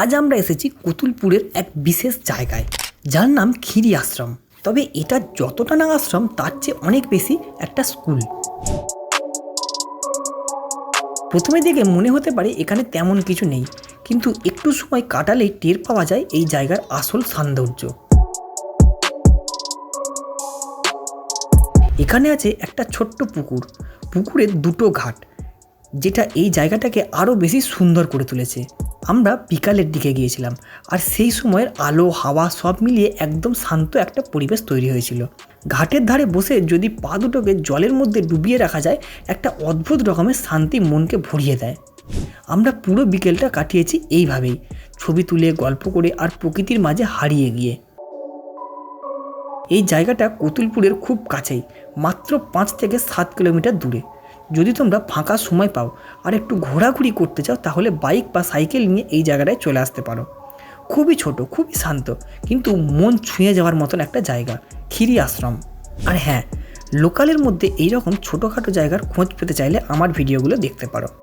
আজ আমরা এসেছি কতুলপুরের এক বিশেষ জায়গায়, যার নাম খিরি আশ্রম। তবে এটা যতটা না আশ্রম, তার চেয়ে অনেক বেশি একটা স্কুল। প্রথমে দেখে মনে হতে পারে এখানে তেমন কিছু নেই, কিন্তু একটু সময় কাটালেই টের পাওয়া যায় এই জায়গার আসল সৌন্দর্য। এখানে আছে একটা ছোট্ট পুকুর। পুকুরের দুটো ঘাট, যেটা এই জায়গাটাকে আরও বেশি সুন্দর করে তুলেছে। আমরা বিকালের দিকে গিয়েছিলাম, আর সেই সময়ের আলো, হাওয়া সব মিলিয়ে একদম শান্ত একটা পরিবেশ তৈরি হয়েছিল। ঘাটের ধারে বসে যদি পা দুটোকে জলের মধ্যে ডুবিয়ে রাখা যায়, একটা অদ্ভুত রকমের শান্তি মনকে ভরিয়ে দেয়। আমরা পুরো বিকেলটা কাটিয়েছি এইভাবেই, ছবি তুলে, গল্প করে আর প্রকৃতির মাঝে হারিয়ে গিয়ে। এই জায়গাটা কতুলপুরের খুব কাছেই, মাত্র পাঁচ থেকে সাত কিলোমিটার দূরে। যদি তোমরা ফাঁকা সময় পাও আর একটু ঘোরাঘুরি করতে চাও, তাহলে বাইক বা সাইকেল নিয়ে এই জায়গাটায় চলে আসতে পারো। খুবই ছোট, খুবই শান্ত, কিন্তু মন ছুঁয়ে যাওয়ার মতন একটা জায়গা খিরি আশ্রম। আর হ্যাঁ লোকালের মধ্যে এইরকম ছোটোখাটো জায়গার খোঁজ পেতে চাইলে আমার ভিডিওগুলো দেখতে পারো।